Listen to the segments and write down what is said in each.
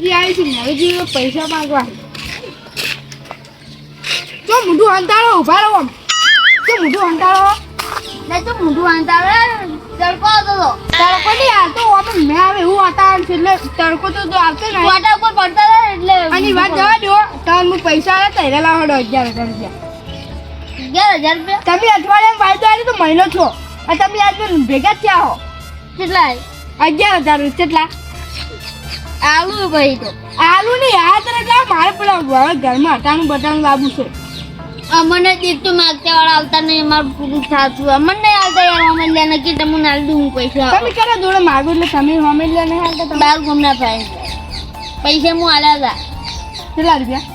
બાપુજી આવી છે મેરેજી પૈસા માંગવા. તો મોઢું હંતાળો ઊભા રહો મુઢું હંતાળો નહીં તો મોઢું આંતાવે તડકો આવતો હતો. તડકો નહીં આવતો? આપણે મેં આવે એવું વાતાવરણ છે એટલે તડકો તો આવતો નહીં. વાટા ઉપર પડતા હતા એટલે આની વાત જવા દો તમે હું પૈસા આવે લાવડો અગિયાર હજાર રૂપિયા. અગિયાર હજાર રૂપિયા? તમે અઠવાડિયામાં વાયદો આવી તો મહિનો છો. અને તમે આજ ભેગા થયા હો. કેટલા અગિયાર હજાર કેટલા? આલુ ભાઈ તો. આલુ આ તરફ લાવ મારે પેલા ઘરમાં અટાણું બટાણું લાવવું છે. અમને દેખતું માગતા વાળા આવતા નહીં અમારું પૂરું થાતું. અમને નહીં આવતા યાર અમે લેને કે તમને નાલ દઉં હું પૈસા તમે કરે જોડે માગો એટલે તમે હોમેલ લેને હાલતા તમે. બાર ગુમના ભાઈ. પૈસા હું આલ્યા કેટલા રૂપિયા?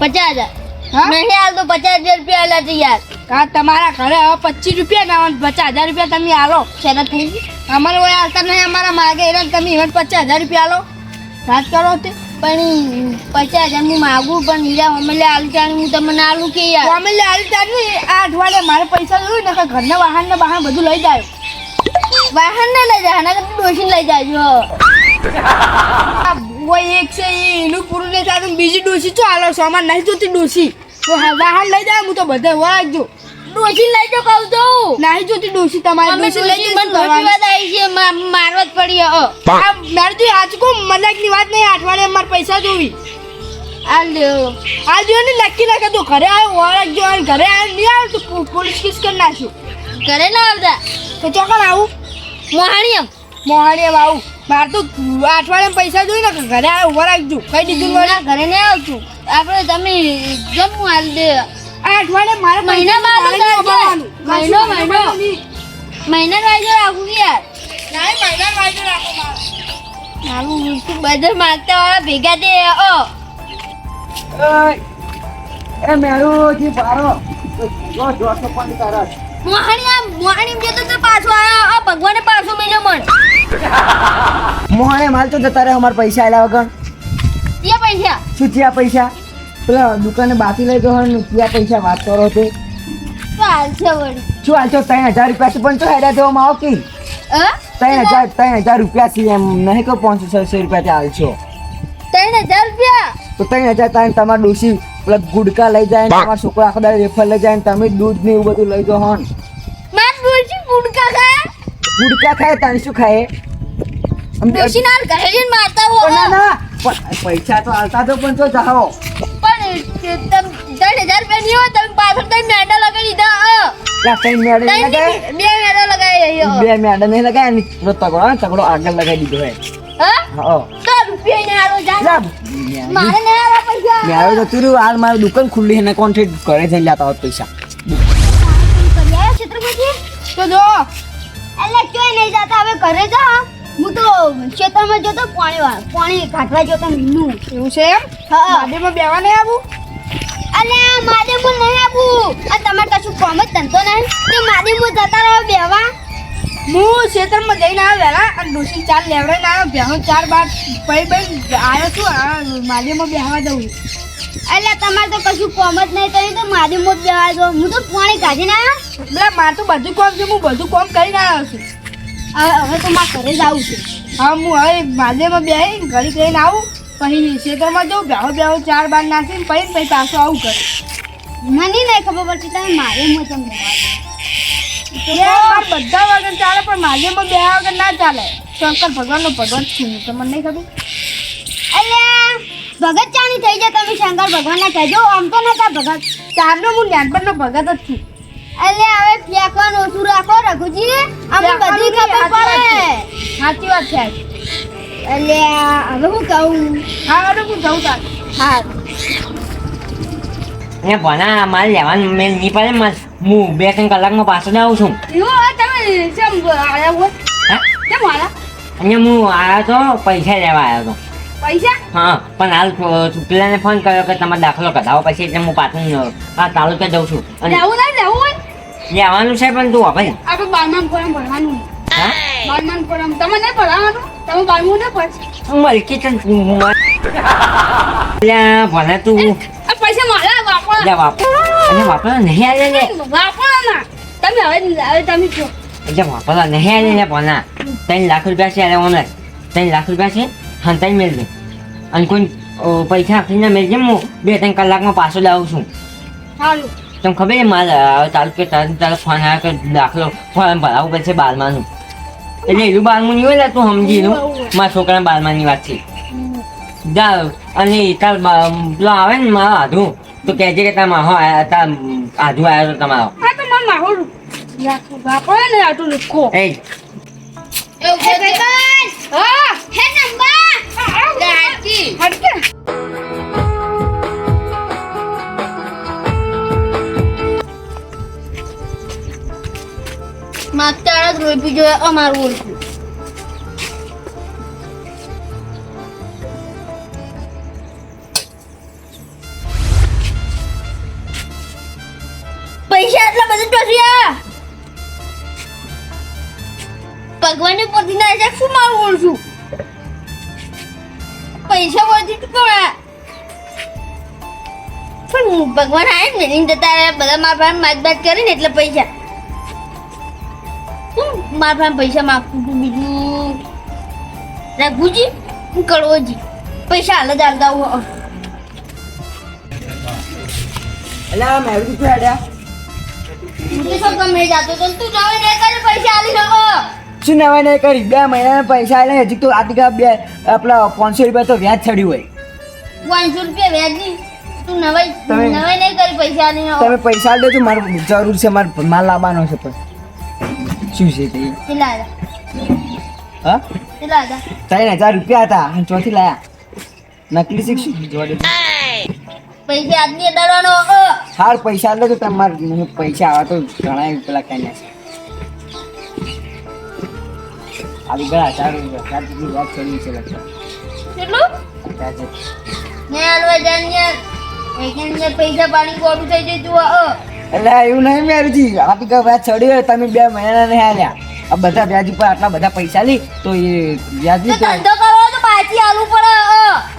પચાસ હજાર. નહીં હાલ તો પચાસ હજાર રૂપિયા આવેલા છે યાર. કા તમારા ઘરે હવે પચીસ રૂપિયા ના આવે પચાસ હજાર રૂપિયા તમે આલો. શરત થઈ અમારે ઓય આવતા નહીં અમારા માગે એટલે તમે ઇવન પચાસ હજાર રૂપિયા આલો. વાત કરો તે. પણ પચાસ હજાર હું માગું પણ હીરા અમે લે આલુ ચાણી હું તમને આલુ કે યાર? અમે લે આલી તારી આ અઠવાડિયે મારે પૈસા જોયું ને ઘરના વાહન ને વાહન બધું લઈ જાય. વાહન ને લઈ જાય કરતા ડોશી લઈ જાજો આ એક છે એનું પૂરું નહીં થતું બીજી ડોસી ચો આલો છો? અમારે નહીં જોતી ડોસી વાહન લઈ જાય હું તો બધે વાગજો ડોસી લઈ જો કહું તો નહીં જોતી ડોસી તમારી ડોસી લઈ જઈશું મને વાત આવી છે મારવા જ પડી અ. આ મારે તો આજ કો મજાકની વાત નહીં અઠવાડિયે મારે પૈસા જોવી. આ લ્યો. આ જો ને લખી નાખે તો ઘરે આવ્યો વળાવજો આ ઘરે આવ્યો નહીં આવ્યો તો પોલીસ કેસ કરી નાખ્યું. ઘરે ના આવતા? તો ચોકન આવું? મોહાણીયમ મોહાણીયમ આવું. મારે તો અઠવાડિયે પૈસા જોઈ ને ઘરે આવ્યો ઊભા રાખજો કઈ દીધું ઘરે નહીં આવતું. આપણે તમે જમવું હાલ દે. આ અઠવાડિયે મારે મહિના બાદ મહિનો, મહિનો. મહિના વાજો રાખું કે યાર? નહીં, મહિનાનો વાયદો રાખો મારે. મારું તું બધા માગતા વાળા ભેગા દે ઓ એ મેળું જી બારો જો જોશો પણ તારા. મોહણી મોહણી જતો તો પાછો આવ્યો આ ભગવાને પાછો મન મોહણે માલ તો જતા રહે અમારા પૈસા આલ્યા વગર. પૈસા? શું થયા પૈસા? પેલા દુકાને બાકી લઈ ગયો ને ત્યાં પૈસા વાત કરો છો. શું હાલશો ત્રણ હજાર રૂપિયા થી પણ તો હેડા દેવામાં આવો કે? ત્રણ હજાર ત્રણ હજાર રૂપિયા થી એમ નહીં કહો પાંચસો છસો રૂપિયા થી હાલશો ત્રણ હજાર રૂપિયા? તો ત્રણ હજાર ત્રણ તમારા ડોસી પેલા ગુડકા લઈ જાય ને તમારા છોકરા આખો રેફર વેફર લઈ જાય ને તમે દૂધ ને એવું બધું લઈ જાઓ હોન ગુડકા ખાય? ગુડકા ખાય તાને શું ખાય? આમ ના ઘરે જઈને મારતા હો ના ના પૈસા તો હાલતા તો પણ તો જાઓ. તમ ત્રણ હજાર રૂપિયા નહીં હોય તમે પાછળ તમે મેડા લગાવી દીધા ત્રણ મેડલ લગાય? બે મેડા લગાવી. બે મેડલ નહીં લગાય તગડો તગડો આગળ લગાવી દીધો હે? દુકાન ખુલ્લી છે ને કોણથી ઘરે જઈને લેતા હોત પૈસા. તો જો એટલે ક્યાંય નહીં જતા હવે ઘરે જા હું તો ખેતરમાં જતો પાણી પાણી કાઢવા જતો મીનું એવું છે એમ? હા. ગાડીમાં બેવા નહીં આવું? અને માદે નહીં આપું આ તમારે કશું કોમ જ ધંધો નહીં. તો માદે જતા રહો બેવા. હું ખેતરમાં જઈને આવ્યો વહેલા અને ડોસી ચાર લેવડાઈને આવ્યો. બેહો ચાર બાર ભાઈ ભાઈ આવ્યો છું. આ માલીમાં બેહવા જવું એટલે તમારે તો કશું કોમ જ નહીં કર્યું તો માદે મું જ બેવા જો હું તો પાણી કાઢીને આવ્યો. એટલે મારે તો બધું કામ છે. હું બધું કામ કરીને આવ્યો છું. હવે હવે તો મારા ઘરે જ આવું છું. હા હું હવે માલીમાં બેહી ઘડી કરીને આવું. પછી ખેતરમાં જઉં બેહો બેહો ચાર બાર નાખીને પછી પછી પાછો આવું કરે મને નહીં ખબર પડતી તમે મારે હું તમને બધા વગર ચાલે પણ માલીમાં બે વગર ના ચાલે. શંકર ભગવાનનો ભગવાન છું હું તમને નહીં ખબર. એટલે ભગત ચાની થઈ જાય તમે શંકર ભગવાનને કહેજો. આમ તો નતા ભગત. ચારનો હું નાનપણનો ભગત જ છું. એટલે હવે ફેંકવાનું ઓછું રાખો રઘુજી અમે બધી ખબર પડે. સાચી વાત છે. એટલે હવે હું કહું? હા હવે હું જઉં તાર. હા. એ ભણા મારે લેવાનું મેં નહીં પડે મારે હું બે ત્રણ કલાકમાં પાછો જ આવું છું. એવું તમે કેમ આવ્યા હોય? કેમ આવ્યા અહીંયા હું આવ્યો તો પૈસા લેવા આવ્યો તો. પૈસા? હા પણ હાલ પેલાને ફોન કર્યો કે તમારે દાખલો કઢાવો પછી એટલે હું પાછું તાલુકે જઉં છું. અને આવું ના જવું હોય? લેવાનું છે પણ તું ભાઈ આપણે બારમાન ફોરમ ભરવાનું. હા? બારમાન ફોરમ. તમે નહીં ભરવાનું? તમે બારમું ના ભરશો? મલકી તું અલ્યા ભલે તું. આ પૈસા મારા વાપરો. લે વાપરો અને વાપરવા નહીં આલે લે વાપરો ના. તમે હવે હવે તમે કહો એટલે વાપરો નહીં આલે લે ભણા ત્રણ લાખ રૂપિયા છે અરે ઓનર ત્રણ લાખ રૂપિયા છે. હંતાઈ મેળજે અને કોઈ પૈસા આપીને મેળજે હું બે ત્રણ કલાકમાં પાછો લાવું છું. સારું તમને ખબર છે મારે હવે ચાલુ કે તારે તારે ફોન આવ્યો કે દાખલો ફોર્મ ભરાવવું પડશે બારમાનું? એટલે એનું બારમું નહીં હોય ને તું સમજી એનું મારા છોકરાના બારમાની વાત છે. જા અને તાર પેલો આવે ને મારો આધુ. તો કહેજે કે તાર માહો આયા તાર આધુ આવ્યો હતો તમારો. ને એ માતારા જ રોઈ અમારું ઓળખ્યું પૈસા એટલા બધા ચોસ્યા ભગવાનને પોતી ના છે શું મારું ઓળખું? પૈસા વધી ચૂકવ્યા પણ ભગવાન આવે ને જતા બધા મારા પાસે કરી કરીને એટલે પૈસા. મારા પાસે પૈસા માગતું હતું બીજું. રઘુજી હું કડવોજી પૈસા હાલ જ હાલતા હું એટલે આ મેરુજી તું હેડ્યા. હું તો ગમે જાતો તો તું નવે ને કરે પૈસા હાલી શકો. શું નવાઈ નહીં કરી? બે મહિનાના પૈસા આલે હજી તો આટલા બે આપણા પાંચસો રૂપિયા તો વ્યાજ ચડ્યું હોય. પાંચસો રૂપિયા વ્યાજી તું નવાઈ નવાઈ નહીં કરી પૈસા હાલી તમે પૈસા દેજો મારે જરૂર છે મારે માલ લાવવાનો છે પણ. શું છે તે હા? કેટલા ત્રણ હજાર રૂપિયા હતા અને ચોથી લાયા. નકલી શીખશું. જોવા દે પૈસા આજની ડરવાનો હાર પૈસા આલ તો તમારે પૈસા આવા તો ઘણા પેલા કઈ છે. આવી ગયા ચાર હજાર સુધી વ્યાજ ચડ્યું છે લગભગ. કેટલું? વ્યાજ જ. ને હાલવા જાણીએ. પૈસા પાણી કોડું થઈ જતું એટલે એવું નહીં મેરુજી આપી કે વ્યાજ ચડ્યો તમે બે મહિના નહીં હાલ્યા આ બધા વ્યાજ ઉપર આટલા બધા પૈસા લી તો એ વ્યાજની તો ધંધો કરવો તો પાછી આલવું પડે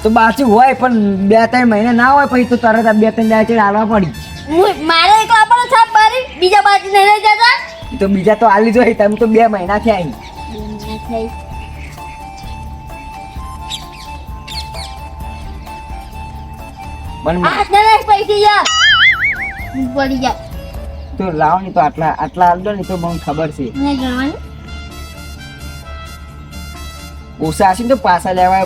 તો બાચી હોય પણ બે ત્રણ મહિના ના હોય પછી તો તરત આ બે ત્રણ દાડા ચડે આલવા પડી. મારે એકલા પણ છાપ મારી બીજા બાજુ નહીં લઈ જતા? તો બીજા તો આલી જોઈ તમે તો બે મહિના થયા અહીં. પણ હાથને લઈ પૈસા યાર પડી જાય. તો લાવો ને તો આટલા આટલા આલ ને તો મને ખબર છે. ઓછા હશે તો પાછા લેવાય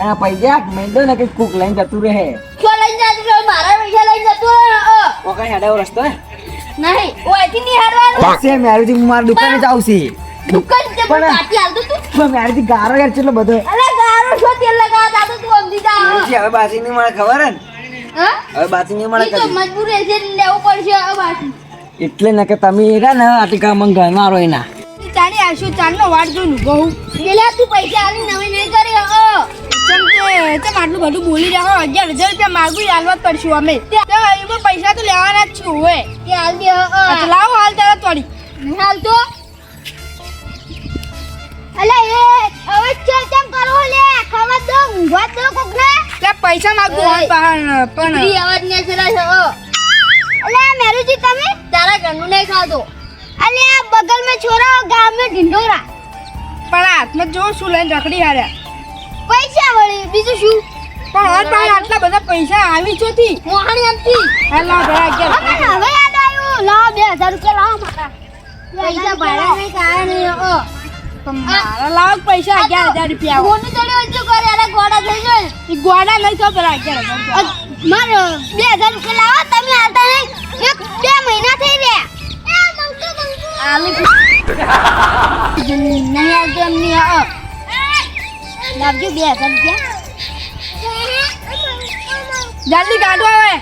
અને પૈસા મેં દો ને કે કુક લઈને જતું રહે. શું લઈ જતું રહે? મારા પૈસા લઈ જતું રહે ઓ કઈ હેડાવો રસ્તો હે? નહીં ઓયથી નહીં હારવાનું છે મેરુજી હું મારી દુકાને જાઉં છું. દુકાન પાછી તું મેરુજી ગારો યાર કેટલો બધો અરે ગારો છો તેલ લગાવવા જાતો તું સમજી જા. હવે બાસી નહીં મળે ખબર હે ને? હવે બાસી નહીં મળે તો મજબૂર છે લેવું પડશે અ બાકી એટલે ને કે તમે ને મને ઘરમાં રહો એના ચાલી આવશું ચાલનો વાટ જોઈ બહુ પેલા તું પૈસા આલી નવી નહીં કરી અ ચમ તે ચમ આટલું બધું બોલી રહ્યા અગિયાર હજાર રૂપિયા માગવી હાલવા પડશું અમે. તો એમાં પૈસા તો લેવાના જ છું હોય કે હાલ દે તો લાવો હાલ તારા તોડી. હાલ હાલતો અલે એ હવે છે કેમ કરો લે? ખવા કોક પૈસા માંગુ પણ પણ અવાજ ને સરા છો અલે મેરુજી તમે? તારા ઘરનું નહીં ખાતો અલે આ બગલ મે છોરા ગામ નો ઢિંડોરા પણ હાથમાં જો શું લઈને રખડી હાર્યા પૈસા વળી બીજું શું? પણ ઓર બધા પૈસા આવી છો થી મોહાણી આપતી હેલો ભાઈ કે હવે યાદ આવ્યું. લાવ મારા. મારા લાવો પૈસા અગિયાર હજાર રૂપિયા આવો કોની જોડે કરે અરે ગોડા થઈ જાય. એ ગોડા નહીં તો પેલા અગિયાર હજાર મારો બે હજાર રૂપિયા લાવો તમે આલતા નહીં. એક બે મહિના થઈ ગયા આલુ નહીં આવતું એમની અ લાવજો બે હજાર રૂપિયા. જલ્દી કાઢો હવે.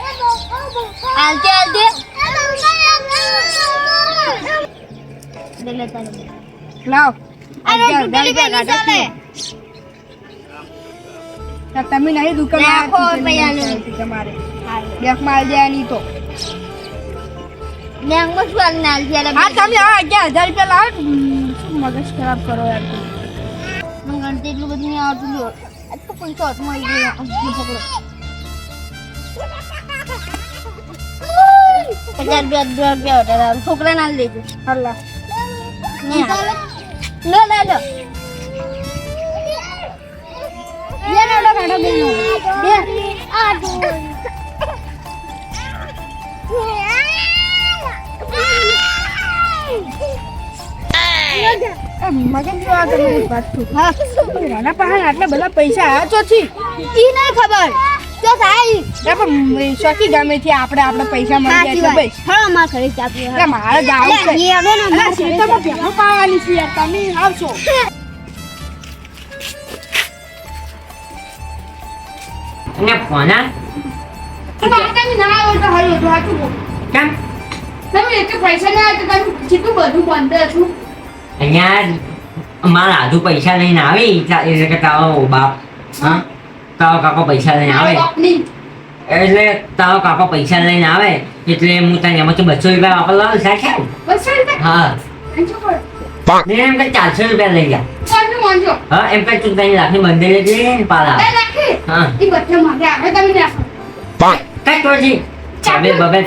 લે તારે લાવ. હજાર તમે નહીં દુકાન તમારે બેંકમાં આવી જાય નહીં તો બેંકમાં શું આવીને આલતી અરે હા તમે હા અગિયાર હજાર રૂપિયા લાવો શું મગજ ખરાબ કરો યાર મને ગણતરી એટલું બધું નહીં આવતું લ્યો આ તો પૈસા હાથમાં આવી ગયા પકડો રૂપિયા વધારે છોકરાને આલી દેજો હાલ. લો લે લો. લે લો કાઢો બે લો બે. આ મગજ જો આ તમારી વાત છું હા રાણા પહાડ આટલા બધા પૈસા આ ચોથી. ઈ નહીં ખબર. તો થાય. પણ શોકી ગામેથી આપણે આપણે પૈસા મળી જાય ભાઈ. હા અમાર ઘરે ચા પીવા મારે જાવું છે. એ હવે ને ઘરે ભેગો પાવાની છે યાર તમે આવશો. અને ફોના તમે ના આવો તો કેમ? તમે એક પૈસા ના તો તમે જેટલું બધું બંધ હતું અહીંયા મારા આજુ પૈસા લઈને આવી એટલે કે બાપ હા? તારો કાકો પૈસા લઈને આવે. એટલે તારો કાકો પૈસા લઈને આવે એટલે હું તને એમાંથી બસો રૂપિયા વાપરવા સાચે? બસો હા. મેં એમ કે ચારસો રૂપિયા લઈ ગયા હા એમ કે તું તને લાખની બંધ લેતી ને પાલા. હા. કઈ તોજી ચાબે બબે.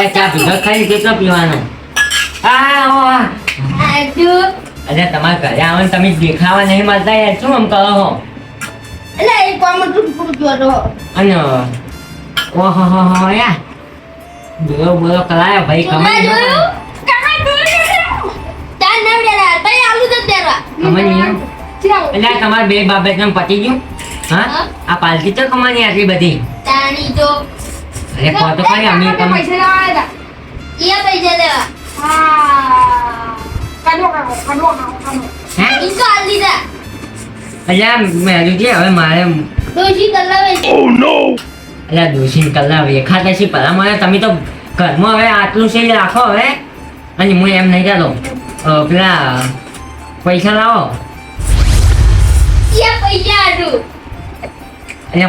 એ ચા પીધો? ખાઈ કેટલો પીવાનો? આ ઓ આ અરે તમારે ઘરે આવે તમે દેખાવા નહીં મળતા યાર. શું આમ કરો હતું પૂરું જોતો અને ઓહો હો હો યાર બોલો બોલો કરાયો ભાઈ કમાઈ જોયું. કાકા જોયું તાર નામ ભાઈ આલુ તો તેરવા કમાઈ એટલે આ તમારા બે બાપે કેમ પતી ગયું. હા. આ પાલકી તો કમાની આટલી બધી? તાણી તો અરે કો તો ખરી અમે કમ પૈસા લેવા હતા. એ પૈસા દેવા હા. કાઢો કાઢો કાઢો હે? ઈ તો આલી દીધા. એટલે આ મેરુજી હવે મારે ડોશી કલાવે છે. મને તમે તો ઘરમાં હવે આટલું છે રાખો હવે. અને હું એમ નહીં કહેતો. પેલા પૈસા લાવો. પૈસા આટલું? એટલે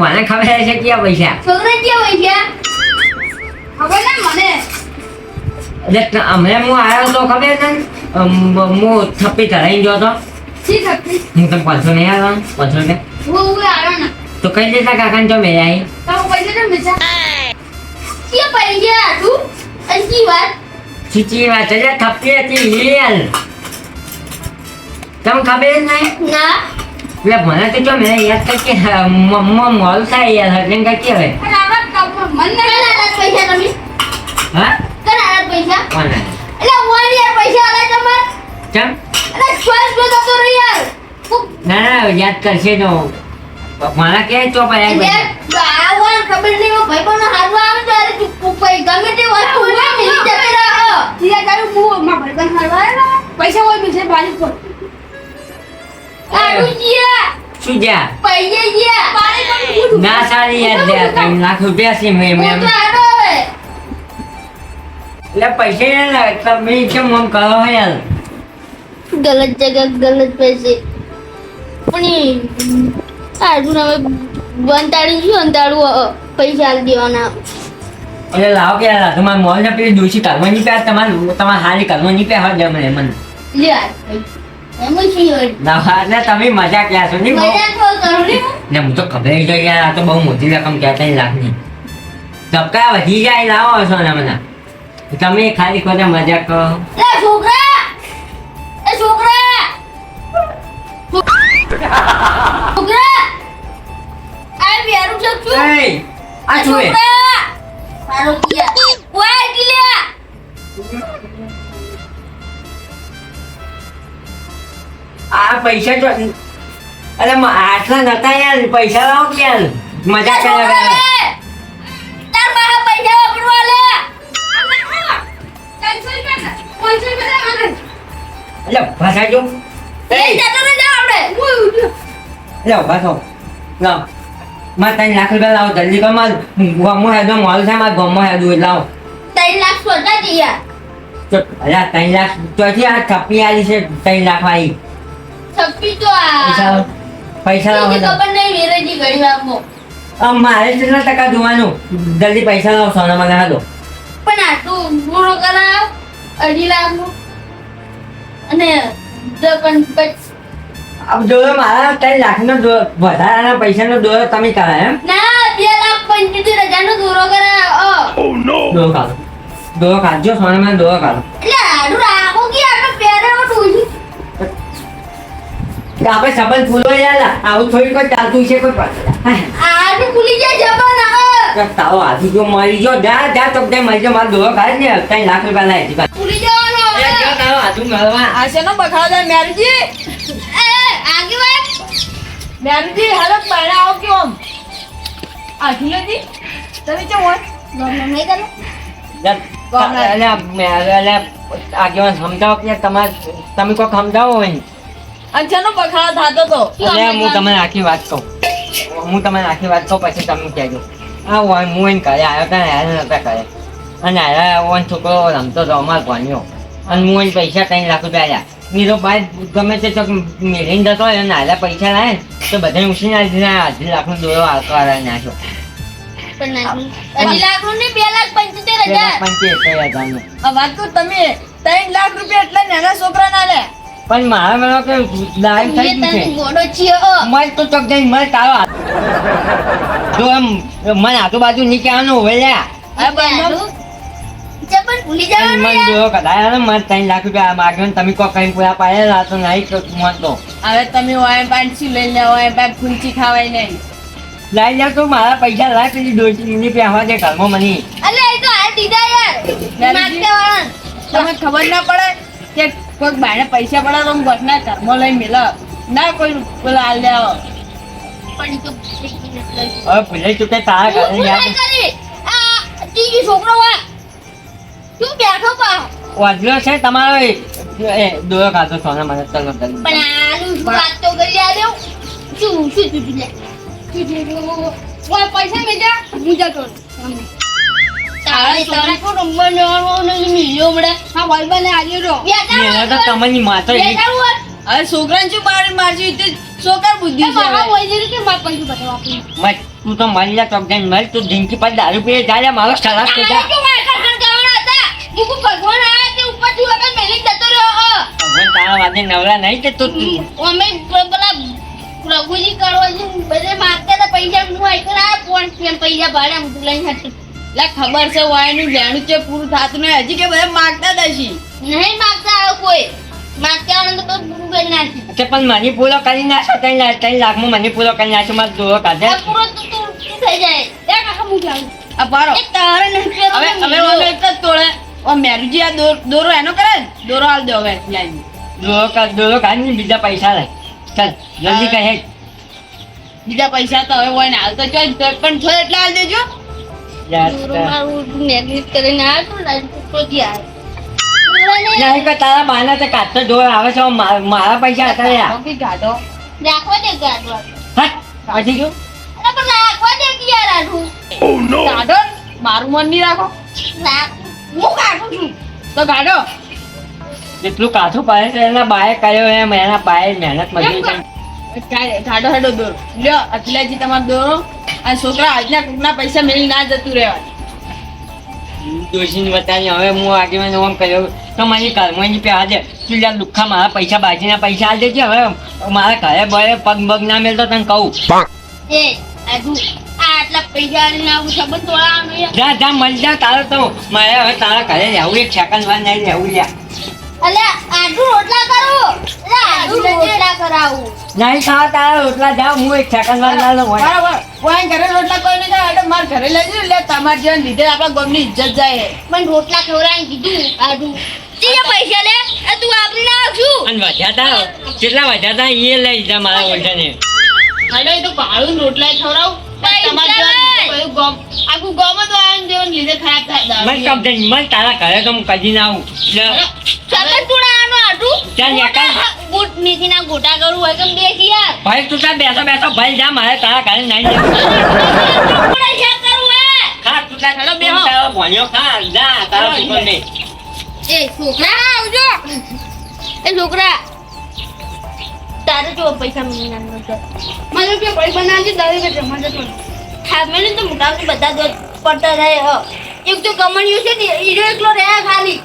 ભાને ખબર છે ક્યાં પૈસા? છોકરા ક્યાં પૈસા? ખબર ના મને. એટલે હમણાં હું આવ્યો તો ખબર છે ને? હું થપ્પી ધરાઈ ગયો તો. શી શકતી હું તમે પાંચસો નહીં આવ્યો? પાંચસો રૂપિયા તો કઈ દેતા કાકાને તો મેં આવી? ચીચી વાત છે હતી રિયલ તમને ખબર જ નહીં? એટલે મને તો જો મેં યાદ કર કે મોલ થાય યાર એટલે હા? કના આલા પૈસા? કોને? એટલે વન યાર પૈસા આલા તમાર? કેમ અરે શ્વાસ લો તો રહી યાર ના ના યાદ કરશે જો મારા કે તો એટલે આવ્યા આ વન ખબર નહીં ભાઈ પણ હારવા આવે તો અરે તું પૈ ગમે તે વસ્તુ ને જતી રહે તીરા તારું હું માં ભાઈબંધ હારવા આવે પૈસા હોય મિલશે બારી પર આડું જીયા શું પર ના સારી યાદ દે ત્રણ લાખ રૂપિયા છે મેં હું તો આડો એટલે પૈસા તમે કેમ આમ કરો યાર ગલત जगह गलत पैसे પણ હવે બંતાડી શું અંતાડું પૈસા દેવાના. એટલે લાવો કે યાર તમારે મોલ ને પેલી દોશી કરવાની પ્યાર તમારે તમારે હારી કરવાની ની પ્યાર મને હોય. ના એટલે તમે મજા ક્યાં છો ને. ને હું તો ખબર જ યાર આ તો બહુ મોટી રકમ કહેતા લાખની ધબકા વધી જાય લાવો છો ને મને તમે ખાલી ખોટા મજાક કરો. છોકરા! છોકરા! છોકરા! આ બેરું છે. શું એય, આ શું મારો કિયા ઓય કિયા આ પૈસા તો અરે મ- આટલા નતા યાર પૈસા લાવો કે યાર? મજા કરે તાર મારા પૈસા વાપરવા લે. એટલે ભાષા જો. એ જતો ને જા આપણે એટલે ઊભા થો લાવ મારે ત્રણ લાખ રૂપિયા લાવો જલ્દી કર માર ગમો હેદો મોલ છે મારે ગમો હેદો એટલે લાવો. ત્રણ લાખ સ્વર્ગા જઈયા તો અરે આ ત્રણ લાખ ચોથી આ થપ્પી આલી છે ત્રણ લાખ વાળી. છપ્પી તો આ પૈસા લાવો. ખબર નહીં વેરેજી ઘણી વારમાં આમ મારે કેટલા ટકા જોવાનું? જલ્દી પૈસા લાવો સોના મને હાલો પણ આટલું મોડો કરાવ અઢી લાખનું. અને દોરો મારા ત્રણ લાખનો દો- વધારાના પૈસાનો દોરો તમે કરાય એમ. ના બે લાખ પંચોતેર હજારનો દોરો કરાવ દોરો કાઢો. દોરો કાઢજો સોનામાં દોરો કાઢો. એટલે આડું રાખો કે આટલો એવો ડોશી આપણે સંબંધ ફૂલો યાર આવું થોડી કોઈ ચાલતું છે કોઈ ભૂલી જાય જબાન આવે કે જો મરી ગયો. જા જા તો મરી ગયો. મારો દોરો કાઢ ને. ત્રણ લાખ રૂપિયા લાય ભૂલી એ હવે જો તારો હાથું મળવા આ શેનો બખાડો થાય. મેરુજી? એ મેરુજી, હાલો બહાર આવો કે આખી તમે કેમ હોય ગમે નહીં કરો આગેવાન સમજાવો કે તમારે તમે કોઈ સમજાવો હોય? ને અને શેનો બખાડો થતો તો. એટલે હું તમને આખી વાત કહું. હું તમને આખી વાત કહું પછી તમે કહેજો આ હું એને ઘરે આવ્યો હતા ને હારે નતા ઘરે અને આવ્યા ઓન છોકરો રમતો હતો અમારે ભણ્યો અને હું પૈસા ત્રણ લાખ રૂપિયા આલ્યા. નીરો ભાઈ ગમે તે તો મેળીને જતો હોય અને હાલે પૈસા લાવે ને તો બધાને ઉછીને અઢી લાખનો દોરો આકાર નાખ્યો. અઢી લાખનું બે લાખ પંચોતેર હજાર લાખ પંચોતેર હજારનો. આ વાત તો તમે ત્રણ લાખ રૂપિયા એટલા નાના છોકરા ના લે પણ મારા મને કે લાઈવ થઈ ગયું છે. મોડો ગોડો મત તો તક જઈને મત તારો જો એમ મને આજુબાજુ નીચે આવવાનું હોય લ્યા લઈ લે હોય પાંચ ફૂંચી ખાવાય નહીં. લાઈ જા તો મારા પૈસા લાય પેલી ડોસી પહેવા દે ઘરમાં મને. તો હાલ દીધા યાર. મેરેજી. માગતા વાળા. તમને ખબર ના પડે કે કોઈક બાયણે પૈસા પડે તો હું ઘરના ઘરમાં લઈને મેલો. ના કોઈ પેલા હાલ. હવે ભૂલે ચૂકે તારા ઘરે છોકરો હોય. તું બેઠો પા વાજલો છે તમારો એ દોયો કાતો સોના મને ચલો પણ આનું શું વાત તો કરી આવ્યો શું શું જુઠું લે? ઓય પૈસા મેજા હું જતો રહું. તારે તારે કો નંબર લેવાનો ને મિલ્યો મળે હા ભાઈ બને આજે રો એને તો તમારી માતા એવી હવે છોકરાને શું બાર મારજી છોકરા બુદ્ધિ તું તો મારી ચોક જઈને તું જિંદગી પર દારૂ પીએ જા મારો ખલાસ થઈ આ જો મારા ખર્ચણ કરવાના હતા મુકુ ભગવાન આયા તે ઉપરથી વગર મેલી જતો રહ્યો ભગવાન તારા વાદે નવરા નહીં કે તું અમે પેલા પ્રભુજી કરવા બધે માગતા હતા પૈસા હું આઈકર ફોન કેમ પૈસા ભાડે લઈને હતી લે ખબર છે વાયનું જાણું છે પૂરું થતું નહીં. હજી કે બધા માગતા જ નહીં માગતા આવ્યો કોઈ. માગતા આવે તો પૂરું કરી નાખી કે પણ મને પૂરો કરી નાખો ત્રણ લાખ ત્રણ લાખમાં મને પૂરો કરી નાખો મારે દોરો કાઢે. પૂરો તું થઈ જાય. એ કાકા હું જાઉં. આ પારો તારે નહીં હવે હવે મિલો. ઓલો એક જ તોડે. ઓ મેરુજી આ દોર- દોરો એનો કરે દોરો હાલ દો હવે લાઈન. દોરો કાઢ દોરો કાઢ ને બીજા પૈસા લાય ચાલ જલ્દી કહે. બીજા પૈસા તો હવે હોય ને હાલ તો ચો તો પણ છો એટલે હાલ દેજો. તારા બાના તે કાઢતો દોર આવે છે મારા પૈસા હતા યાર કાઢો. રાખવા દે પછી રાખવા યાર ને. મારું મન નહીં રાખો. રાખ. હું કાઢું છું. તો કાઢો. જેટલું કાઠું પડે છે એના બાએ કર્યો એમ એના બાએ મહેનત મજૂરી કરી. કાઢે- હેડો દોરો. લ્યો અખિલાજી તમારો દોરો. અને છોકરા આજના કુકના પૈસા મેળી ના જતું રહેવા દોષીને બતાવી હવે હું આગેવાન ઓમ કર્યો. તો મારી કર્મની પે આજે તું યાર મારા પૈસા બાજીના પૈસા આજે દેજે. હવે મારા ઘરે બળે પગ બગ ના મેળતો તને કહું. એ આજુ. આ પૈસા આલીને આવું સંબંધ તોડાવવાનો જા જા મળી જા તારો તો મારે હવે તારા ઘરે રહેવું એક સેકન્ડ વાર નહીં રહેવું લ્યા અલે આટલું રોટલા કરો. અલે આટલું રોટલા કરાવું. નહીં ખાવા તારા રોટલા જા હું એક સેકન્ડ વાર ના લઉં બરાબર કોઈ ઘરે રોટલા કોઈ નહીં એટલે મારા ઘરે લેજો એટલે તમારે જેવા લીધે આપણા ગામની ઇજ્જત જાય. પણ રોટલા ખવડાવીને કીધું આટલું તીએ પૈસા લે તું આપણી ના આવશું અને વધ્યા તા કેટલા વધ્યા તા એ લઈ જા મારા ઓલ્ટાને અરે તો ભાડું રોટલા ખવડાવું. ભાઈ તું તાર બેસો બેસો. ભાઈ જા મારે તારા ઘરે નહીં છોકરા આવજો. એ છોકરા તારે જો પૈસા મહિના મને કે ભાઈ બનાવજે દાવી કે જમા જતો મેં તો મોટા બધા દો પડતા રહે હ. એક તો કમણિયું છે ને હીરો એકલો રહે ખાલી.